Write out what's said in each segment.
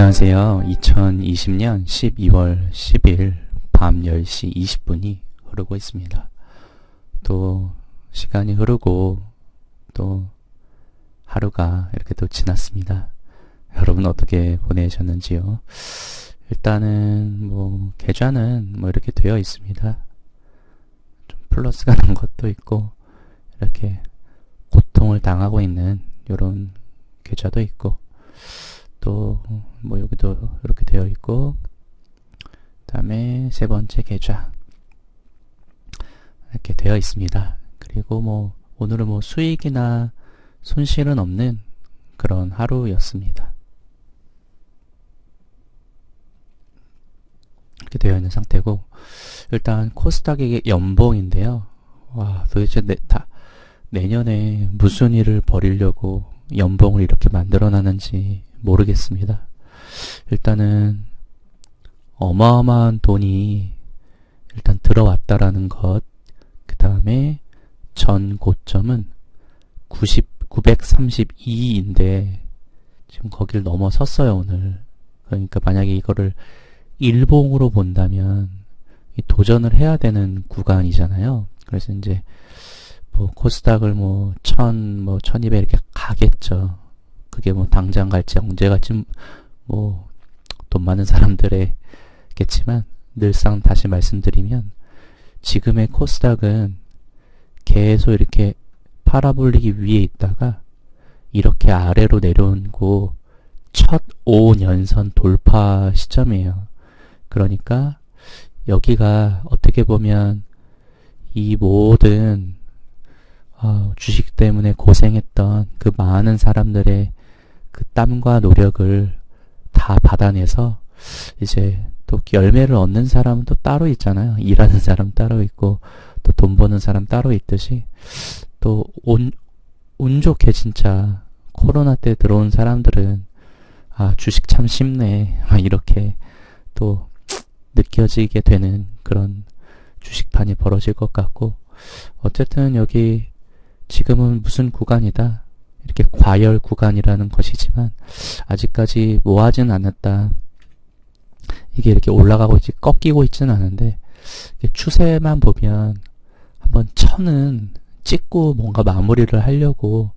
안녕하세요. 2020년 12월 10일 밤 10시 20분이 흐르고 있습니다. 또 시간이 흐르고 또 하루가 이렇게 또 지났습니다. 여러분 어떻게 보내셨는지요? 일단은 뭐 계좌는 뭐 이렇게 되어 있습니다. 좀 플러스가 난 것도 있고 이렇게 고통을 당하고 있는 이런 계좌도 있고 또 뭐 여기도 이렇게 되어 있고 그다음에 세 번째 계좌 이렇게 되어 있습니다. 그리고 뭐 오늘은 뭐 수익이나 손실은 없는 그런 하루였습니다. 이렇게 되어 있는 상태고 일단 코스닥의 연봉인데요. 와 도대체 내, 다 내년에 무슨 일을 벌이려고 연봉을 이렇게 만들어 놨는지 모르겠습니다. 일단은 어마어마한 돈이 일단 들어왔다라는 것, 그 다음에 전 고점은 90, 932인데 지금 거기를 넘어섰어요, 오늘. 그러니까 만약에 이거를 일봉으로 본다면 도전을 해야 되는 구간이잖아요. 그래서 이제 뭐 코스닥을 뭐 천, 뭐 천이백 이렇게 가겠죠. 그게 뭐 당장 갈지 언제 갈지 뭐 돈 많은 사람들의겠지만 늘상 다시 말씀드리면 지금의 코스닥은 계속 이렇게 팔아불리기 위해 있다가 이렇게 아래로 내려온고 첫 5년선 돌파 시점이에요. 그러니까 여기가 어떻게 보면 이 모든 어, 주식 때문에 고생했던 그 많은 사람들의 그 땀과 노력을 다 받아내서 이제 또 열매를 얻는 사람은 또 따로 있잖아요. 일하는 사람 따로 있고 또 돈 버는 사람 따로 있듯이 또 운, 운 좋게 진짜 코로나 때 들어온 사람들은 아, 주식 참 쉽네. 아, 이렇게 또 느껴지게 되는 그런 주식판이 벌어질 것 같고 어쨌든 여기 지금은 무슨 구간이다. 이렇게 과열 구간이라는 것이지만 아직까지 모아진 않았다. 이게 이렇게 올라가고 있지 꺾이고 있지는 않은데 추세만 보면 한번 천은 찍고 뭔가 마무리를 하려고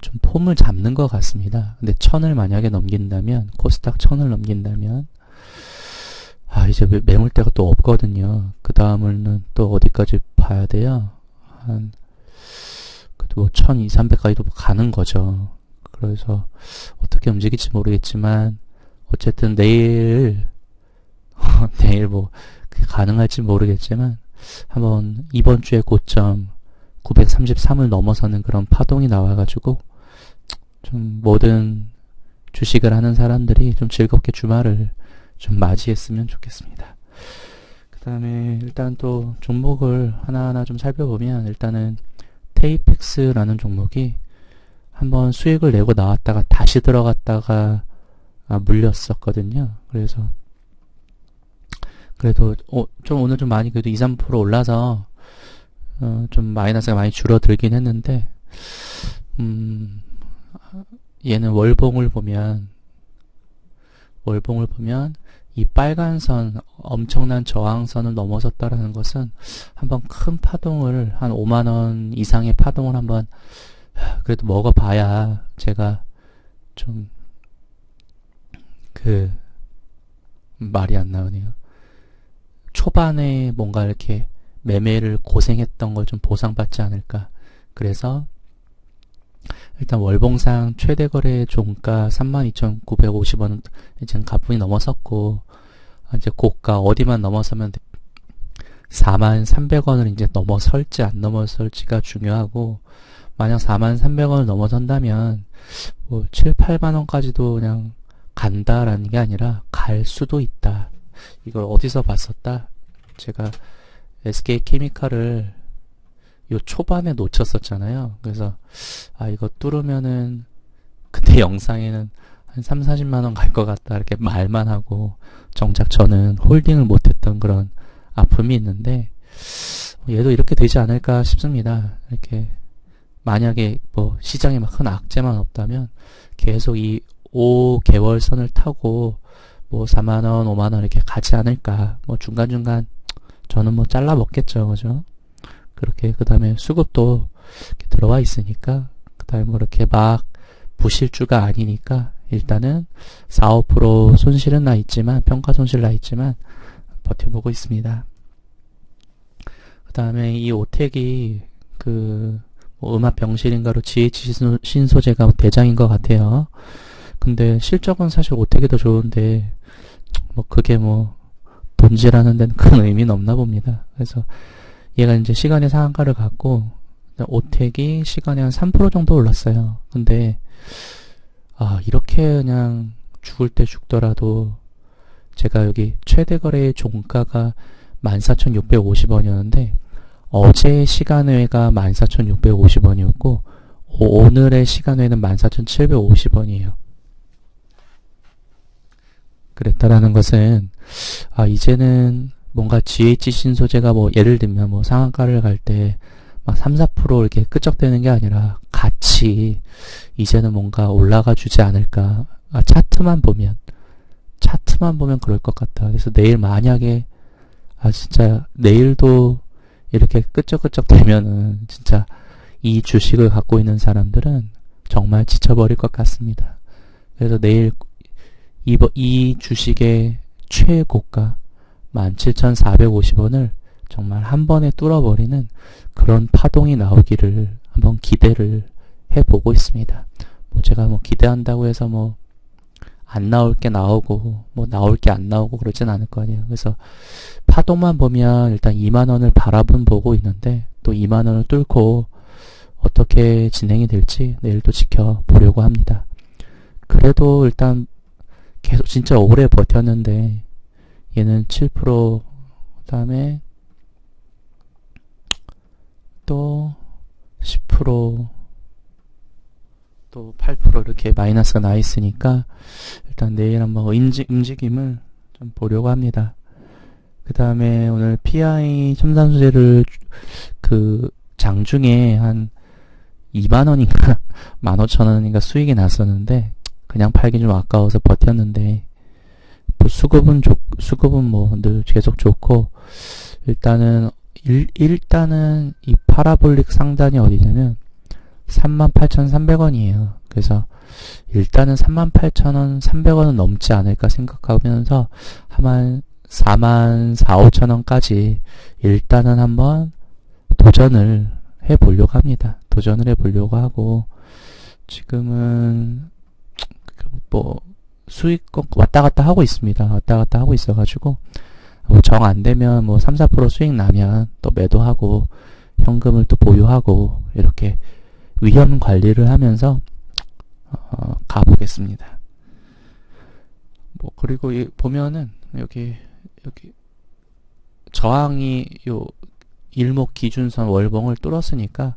좀 폼을 잡는 것 같습니다. 근데 천을 만약에 넘긴다면 코스닥 천을 넘긴다면 아 이제 매물대가 또 없거든요. 그 다음은 또 어디까지 봐야 돼요? 한 뭐, 1200, 300까지도 가는 거죠. 그래서, 어떻게 움직일지 모르겠지만, 어쨌든 내일, 내일 뭐, 가능할지 모르겠지만, 한번 이번 주에 고점 933을 넘어서는 그런 파동이 나와가지고, 좀 모든 주식을 하는 사람들이 좀 즐겁게 주말을 좀 맞이했으면 좋겠습니다. 그 다음에 일단 또 종목을 하나하나 좀 살펴보면 일단은 테이펙스라는 종목이 한번 수익을 내고 나왔다가 다시 들어갔다가 아, 물렸었거든요. 그래서 그래도 어, 좀 오늘 좀 많이 그래도 2, 3% 올라서 어, 좀 마이너스가 많이 줄어들긴 했는데 음, 얘는 월봉을 보면 월봉을 보면 이 빨간 선, 엄청난 저항선을 넘어섰다라는 것은 한번 큰 파동을, 한 5만원 이상의 파동을 한번, 그래도 먹어봐야 제가 좀, 그, 말이 안 나오네요. 초반에 뭔가 이렇게 매매를 고생했던 걸 좀 보상받지 않을까. 그래서 일단 월봉상 최대 거래 종가 32,950원 이제 가분이 넘어섰고 이제 고가 어디만 넘어서면 43,300원을 이제 넘어설지 안 넘어설지가 중요하고 만약 43,300원을 넘어선다면 뭐 7, 8만 원까지도 그냥 간다라는 게 아니라 갈 수도 있다. 이걸 어디서 봤었다? 제가 SK 케미칼을 요 초반에 놓쳤었잖아요. 그래서 아 이거 뚫으면은 그때 영상에는 한 3, 40만 원 갈 것 같다 이렇게 말만 하고 정작 저는 홀딩을 못 했던 그런 아픔이 있는데 얘도 이렇게 되지 않을까 싶습니다. 이렇게 만약에 뭐 시장에 막 큰 악재만 없다면 계속 이 5개월 선을 타고 뭐 4만원, 5만원 이렇게 가지 않을까. 뭐 중간중간 저는 뭐 잘라 먹겠죠. 그죠? 그렇게 그 다음에 수급도 들어와 있으니까 그 다음에 뭐 이렇게 막 부실주가 아니니까 일단은 4, 5% 손실은 나 있지만 평가 손실 나 있지만 버텨보고 있습니다. 그 다음에 이 오텍이 그 뭐 음압 병실인가로 GH 신소재가 대장인 것 같아요. 근데 실적은 사실 오텍이 더 좋은데 뭐 그게 뭐 본질하는 데는 큰 의미는 없나 봅니다. 그래서 얘가 이제 시간의 상한가를 갖고 오텍이 시간에 한 3% 정도 올랐어요. 근데 아 이렇게 그냥 죽을 때 죽더라도 제가 여기 최대 거래의 종가가 14,650원이었는데 어제 시간외가 14,650원이었고 오늘의 시간외는 14,750원이에요. 그랬다라는 것은 아 이제는 뭔가 GH 신소재가 뭐 예를 들면 뭐 상한가를 갈 때 막 3, 4% 이렇게 끄적대는 게 아니라 같이 이제는 뭔가 올라가 주지 않을까. 아, 차트만 보면 차트만 보면 그럴 것 같다. 그래서 내일 만약에 아 진짜 내일도 이렇게 끄적끄적 되면은 진짜 이 주식을 갖고 있는 사람들은 정말 지쳐버릴 것 같습니다. 그래서 내일 이, 이 주식의 최고가 17,450원을 정말 한 번에 뚫어버리는 그런 파동이 나오기를 한번 기대를 해보고 있습니다. 뭐 제가 뭐 기대한다고 해서 뭐 안 나올 게 나오고 뭐 나올 게 안 나오고 그러진 않을 거 아니에요. 그래서 파동만 보면 일단 2만 원을 바라본 보고 있는데 또 2만 원을 뚫고 어떻게 진행이 될지 내일도 지켜보려고 합니다. 그래도 일단 계속 진짜 오래 버텼는데 얘는 7% 그다음에 또 10%, 또 8% 이렇게 마이너스가 나 있으니까 일단 내일 한번 인지, 움직임을 좀 보려고 합니다. 그 다음에 오늘 PI 첨단소재를 그 장중에 한 2만원인가 15,000원인가 수익이 났었는데 그냥 팔기 좀 아까워서 버텼는데 뭐 수급은 좋, 수급은 뭐 늘 계속 좋고 일단은 일, 일단은 이 파라볼릭 상단이 어디냐면 38,300원이에요. 그래서 일단은 38,000원, 300원은 넘지 않을까 생각하면서 한 4만 4, 5천원까지 일단은 한번 도전을 해보려고 합니다. 도전을 해보려고 하고 지금은 뭐 수익 왔다 갔다 하고 있습니다. 왔다 갔다 하고 있어가지고 뭐 정 안 되면 뭐 3, 4% 수익 나면 또 매도하고 현금을 또 보유하고 이렇게 위험 관리를 하면서 어, 가보겠습니다. 뭐 그리고 이 보면은 여기 여기 저항이 요 일목 기준선 월봉을 뚫었으니까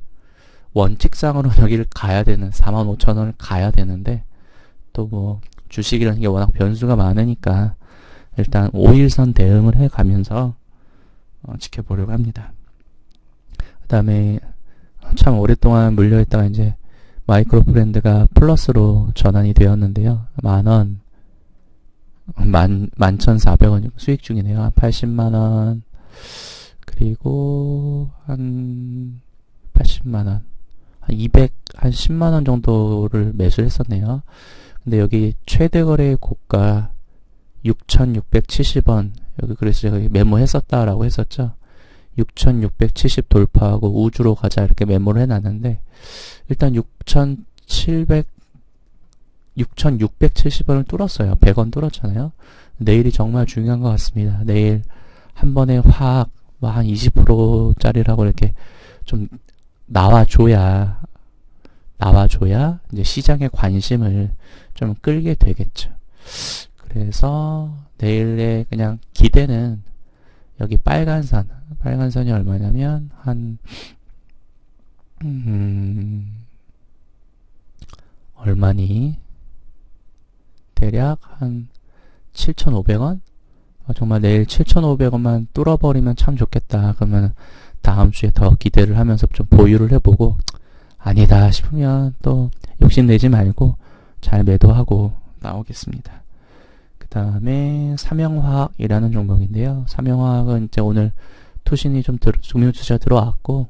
원칙상으로 여기를 가야 되는 45,000원을 가야 되는데 또 뭐 주식이라는 게 워낙 변수가 많으니까 일단 5일선 대응을 해 가면서 어, 지켜보려고 합니다. 그 다음에 참 오랫동안 물려있다가 이제 마이크로 브랜드가 플러스로 전환이 되었는데요. 만원, 만, 만천사백 원 수익 중이네요. 한 80만원, 그리고 한 80만원, 한 200, 한 10만원 정도를 매수했었네요. 근데 여기 최대 거래 고가 6,670원 여기 그래서 제가 메모했었다라고 했었죠. 6,670 돌파하고 우주로 가자 이렇게 메모를 해놨는데 일단 6,700 6,670원을 뚫었어요. 100원 뚫었잖아요. 내일이 정말 중요한 것 같습니다. 내일 한 번에 확 한 20%짜리라고 이렇게 좀 나와줘야 나와줘야 이제 시장의 관심을 좀 끌게 되겠죠. 그래서 내일의 그냥 기대는 여기 빨간선, 빨간선이 얼마냐면 한 음, 얼마니? 대략 한 7,500원? 아, 정말 내일 7,500원만 뚫어버리면 참 좋겠다. 그러면 다음 주에 더 기대를 하면서 좀 보유를 해보고 아니다 싶으면 또 욕심내지 말고 잘 매도하고 나오겠습니다. 그 다음에 삼형화학이라는 종목인데요. 삼형화학은 이제 오늘 투신이 좀 들, 금융 투자 들어왔고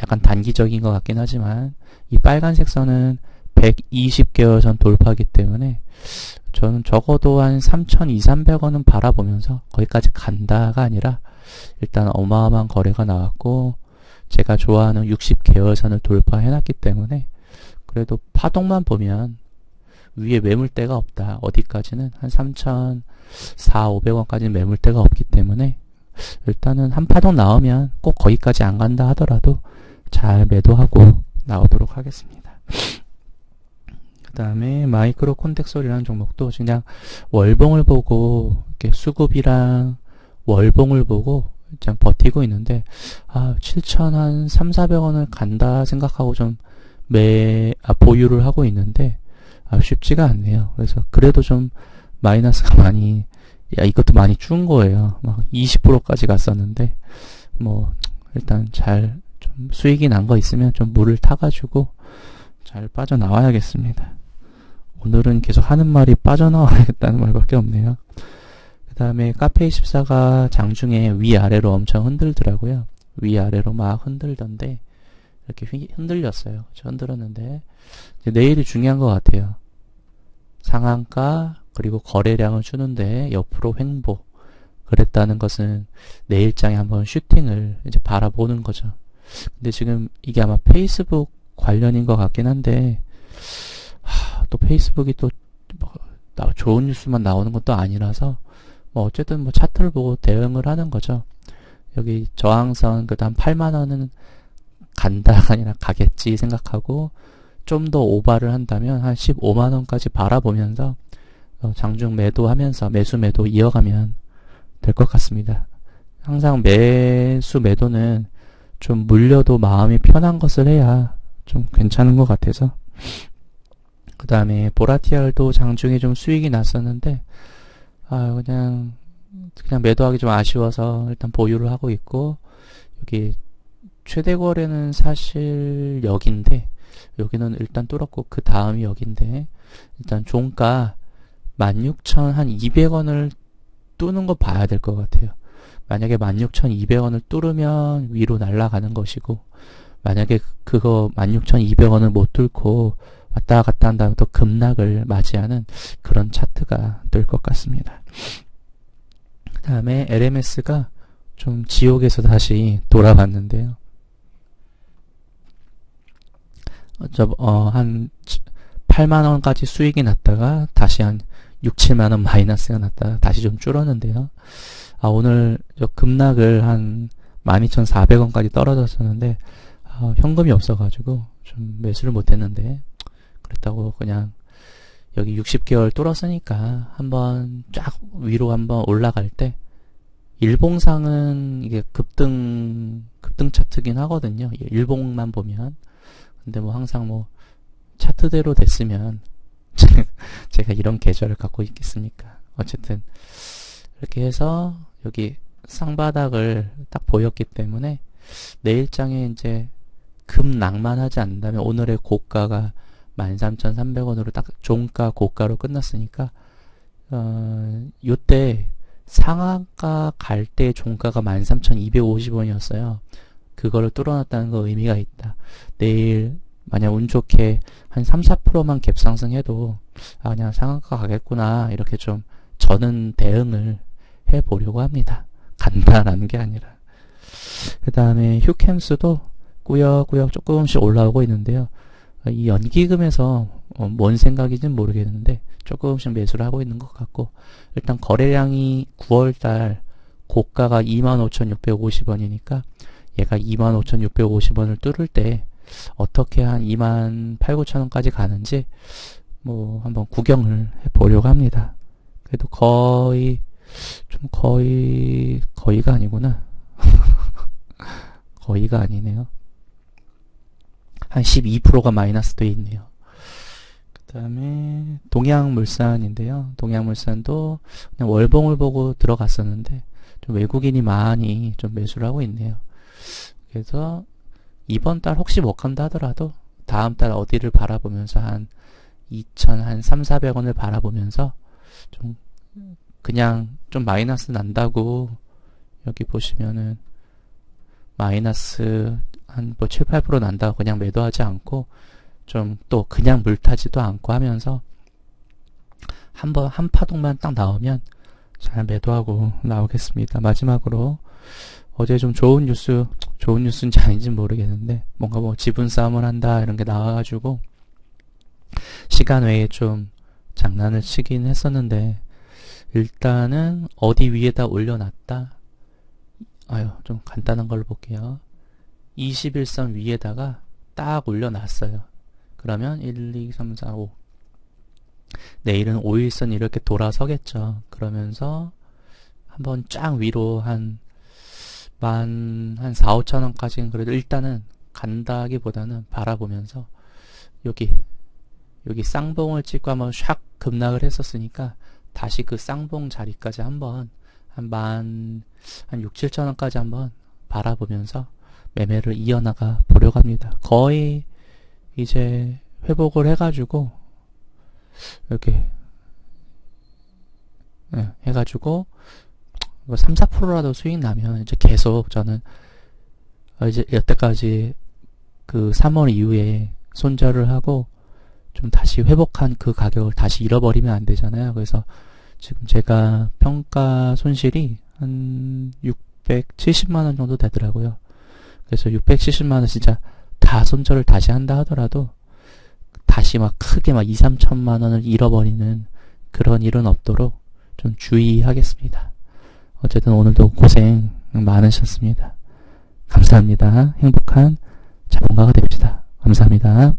약간 단기적인 것 같긴 하지만 이 빨간색 선은 120개월 선 돌파하기 때문에 저는 적어도 한 3,200, 300원은 바라보면서 거기까지 간다가 아니라 일단 어마어마한 거래가 나왔고 제가 좋아하는 60개월선을 돌파해놨기 때문에 그래도 파동만 보면 위에 매물대가 없다. 어디까지는 한 3,400, 500원까지 매물대가 없기 때문에 일단은 한 파동 나오면 꼭 거기까지 안 간다 하더라도 잘 매도하고 나오도록 하겠습니다. 그 다음에 마이크로 콘텍솔이라는 종목도 그냥 월봉을 보고 이렇게 수급이랑 월봉을 보고 그냥 버티고 있는데 아 7천 한 3, 400원을 간다 생각하고 좀 매, 아, 보유를 하고 있는데 아, 쉽지가 않네요. 그래서 그래도 좀 마이너스가 많이 야 이것도 많이 준 거예요. 막 20%까지 갔었는데 뭐 일단 잘 좀 수익이 난 거 있으면 좀 물을 타가지고 잘 빠져나와야겠습니다. 오늘은 계속 하는 말이 빠져나와야겠다는 말밖에 없네요. 그 다음에 카페24가 장중에 위아래로 엄청 흔들더라고요. 위아래로 막 흔들던데 이렇게 흔들렸어요. 저 흔들었는데 내일이 중요한 것 같아요. 상한가 그리고 거래량을 주는데 옆으로 횡보 그랬다는 것은 내일장에 한번 슈팅을 이제 바라보는 거죠. 근데 지금 이게 아마 페이스북 관련인 것 같긴 한데 하, 또 페이스북이 또 뭐, 좋은 뉴스만 나오는 것도 아니라서 뭐 어쨌든 뭐 차트를 보고 대응을 하는 거죠. 여기 저항선 그다음 8만 원은 간다가 아니라 가겠지 생각하고 좀 더 오바를 한다면 한 15만 원까지 바라보면서 어, 장중 매도하면서 매수 매도 이어가면 될 것 같습니다. 항상 매수 매도는 좀 물려도 마음이 편한 것을 해야 좀 괜찮은 것 같아서 그 다음에 보라티알도 장중에 좀 수익이 났었는데 아 그냥 그냥 매도하기 좀 아쉬워서 일단 보유를 하고 있고 여기 최대 거래는 사실 여기인데 여기는 일단 뚫었고 그 다음이 여기인데 일단 종가 16,200원을 뚫는 거 봐야 될 것 같아요. 만약에 16,200원을 뚫으면 위로 날아가는 것이고 만약에 그거 16,200원을 못 뚫고 왔다 갔다 한 다음에 또 급락을 맞이하는 그런 차트가 될 것 같습니다. 그 다음에 LMS가 좀 지옥에서 다시 돌아봤는데요. 어, 저, 어, 한 8만원까지 수익이 났다가 다시 한 6, 7만원 마이너스가 났다가 다시 좀 줄었는데요. 아, 오늘 저 급락을 한 12,400원까지 떨어졌었는데, 아, 현금이 없어가지고 좀 매수를 못했는데, 그랬다고 그냥 여기 60개월 뚫었으니까 한번 쫙 위로 한번 올라갈 때, 일봉상은 이게 급등, 급등 차트긴 하거든요. 일봉만 보면. 근데 뭐 항상 뭐 차트대로 됐으면 제가 이런 계절을 갖고 있겠습니까? 어쨌든 이렇게 해서 여기 쌍바닥을 딱 보였기 때문에 내일장에 이제 급낭만하지 않는다면 오늘의 고가가 13,300원으로 딱 종가 고가로 끝났으니까 어, 요때 상한가 갈 때 종가가 13,250원이었어요. 그거를 뚫어놨다는 거 의미가 있다. 내일 만약 운 좋게 한 3, 4%만 갭 상승해도 아 그냥 상한가 가겠구나 이렇게 좀 저는 대응을 해 보려고 합니다. 간다라는 게 아니라. 그 다음에 휴캠스도 꾸역꾸역 조금씩 올라오고 있는데요. 이 연기금에서 어, 뭔 생각인지는 모르겠는데 조금씩 매수를 하고 있는 것 같고 일단 거래량이 9월달 고가가 25,650원이니까 얘가 25,650원을 뚫을 때 어떻게 한 2만 8, 9천 원까지 가는지 뭐 한번 구경을 해보려고 합니다. 그래도 거의 좀 거의 거의가 아니구나. 거의가 아니네요. 한 12%가 마이너스 돼 있네요. 그 다음에 동양물산인데요. 동양물산도 그냥 월봉을 보고 들어갔었는데 좀 외국인이 많이 좀 매수를 하고 있네요. 그래서 이번 달 혹시 못 간다 하더라도 다음 달 어디를 바라보면서 한 2천 한 3, 400원을 바라보면서 좀 그냥 좀 마이너스 난다고 여기 보시면은 마이너스 한뭐 7, 8% 난다고 그냥 매도하지 않고 좀 또 그냥 물타지도 않고 하면서 한번 한 파동만 딱 나오면 잘 매도하고 나오겠습니다. 마지막으로 어제 좀 좋은 뉴스, 좋은 뉴스인지 아닌지 모르겠는데 뭔가 뭐 지분 싸움을 한다 이런 게 나와가지고 시간 외에 좀 장난을 치긴 했었는데 일단은 어디 위에다 올려놨다. 아유 좀 간단한 걸로 볼게요. 21선 위에다가 딱 올려놨어요. 그러면 1, 2, 3, 4, 5 내일은 5일선 이렇게 돌아서겠죠. 그러면서 한번 쫙 위로 한 만, 한 4, 5천 원까지는 그래도 일단은 간다기보다는 바라보면서 여기, 여기 쌍봉을 찍고 한번 샥 급락을 했었으니까 다시 그 쌍봉 자리까지 한번 한 만, 한 6, 7천 원까지 한번 바라보면서 매매를 이어나가 보려고 합니다. 거의 이제 회복을 해가지고 이렇게 네, 해가지고 3, 4%라도 수익 나면 이제 계속 저는 이제 여태까지 그 3월 이후에 손절을 하고 좀 다시 회복한 그 가격을 다시 잃어버리면 안 되잖아요. 그래서 지금 제가 평가 손실이 한 670만 원 정도 되더라고요. 그래서 670만 원 진짜 다 손절을 다시 한다 하더라도 다시 막 크게 막 2, 3천만 원을 잃어버리는 그런 일은 없도록 좀 주의하겠습니다. 어쨌든 오늘도 고생 많으셨습니다. 감사합니다. 행복한 자본가가 됩시다. 감사합니다.